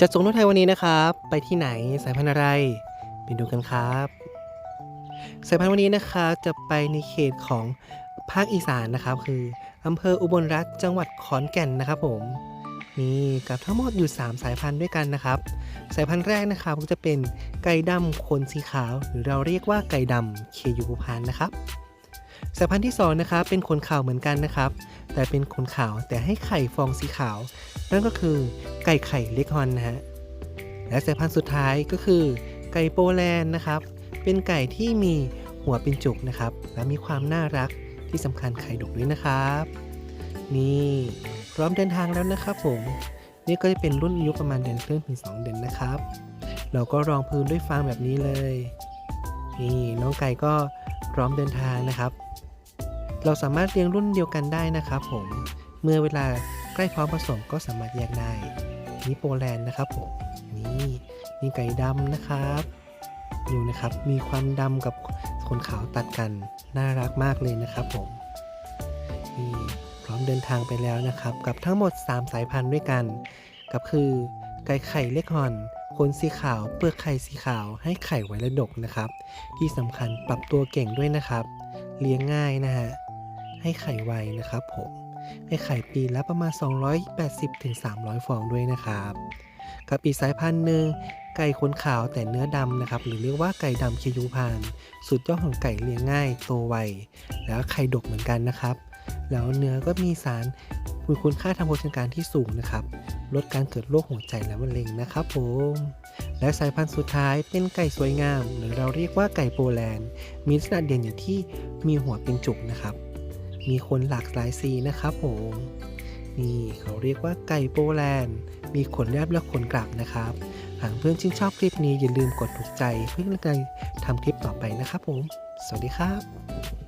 จัดส่งรถไทยวันนี้นะครับ ไปที่ไหนสายพันธุ์อะไร ไปดูกันครับ สายพันธุ์วันนี้นะครับจะไปในเขตของภาคอีสานนะครับ คืออำเภออุบลรัฐจังหวัดขอนแก่นนะครับผมนี่กับทั้งหมดอยู่ 3 สายพันธุ์ด้วยกันนะครับ สายพันธุ์แรกนะครับก็จะเป็นไก่ดำขนสีขาว หรือเราเรียกว่าไก่ดำเคยูภูพานนะครับสายพันธุ์ที่สองนะครับเป็นขนขาวเหมือนกันนะครับ แต่เป็นขนขาวแต่ให้ไข่ฟองสีขาว นั่นก็คือ ไก่ไข่เล็กฮอนนะฮะ และสายพันธุ์สุดท้ายก็คือ ไก่โปแลนด์นะครับ เป็นไก่ที่มีหัวเป็นจุกนะครับ และมีความน่ารักที่สำคัญไข่ดกด้วยนะครับ นี่พร้อมเดินทางแล้วนะครับผม นี่ก็จะเป็นรุ่นอายุประมาณเดือนครึ่งถึง2เดือนนะครับ เราก็รองพื้นด้วยฟางแบบนี้เลย นี่น้องไก่ก็พร้อมเดินทางนะครับ เราสามารถเลี้ยงรุ่นเดียวกันได้นะครับผม เมื่อเวลาใกล้พร้อมผสมก็สามารถแยกได้ นี่โปแลนด์นะครับผมนี่มีไก่ดำนะครับอยู่นะครับ มีความดำกับขนขาวตัดกัน น่ารักมากเลยนะครับผมนี่พร้อมเดินทางไปแล้วนะครับ กับทั้งหมด 3 สายพันธุ์ด้วยกัน กับคือไก่ไข่เล็กฮอนขนสีขาวเปลือกไข่สีขาวให้ไข่ไว้และดกนะครับ ที่สำคัญปรับตัวเก่งด้วยนะครับ เลี้ยงง่ายนะฮะให้ไข่ไวนะครับผม ให้ไข่ปีละประมาณ 280-300ถึงฟองด้วยนะครับกับอีกสายพันธุ์หนึ่งไก่ขนขาวแต่เนื้อดำนะครับ หรือเรียกว่าไก่ดำเคยูพานสุดยอดของไก่เลี้ยงง่าย โตไวแล้วไข่ดกเหมือนกันนะครับ แล้วเนื้อก็มีสารมีคุณค่าทางโภชนาการที่สูงนะครับ ลดการเกิดโรคหัวใจและมะเร็งนะครับผม และสายพันธุ์สุดท้ายเป็นไก่สวยงาม หรือเราเรียกว่าไก่โปแลนด์ มีลักษณะเด่นอยู่ที่มีหัวเป็นจุกนะครับ มีขนหลากหลายสีนะครับผมนี่เขาเรียกว่าไก่โปแลนด์ มีขนแรบและขนกลับนะครับ หากเพื่อนชื่นชอบคลิปนี้อย่าลืมกดถูกใจเพื่อเป็นกำลังทำคลิปต่อไปนะครับผม สวัสดีครับ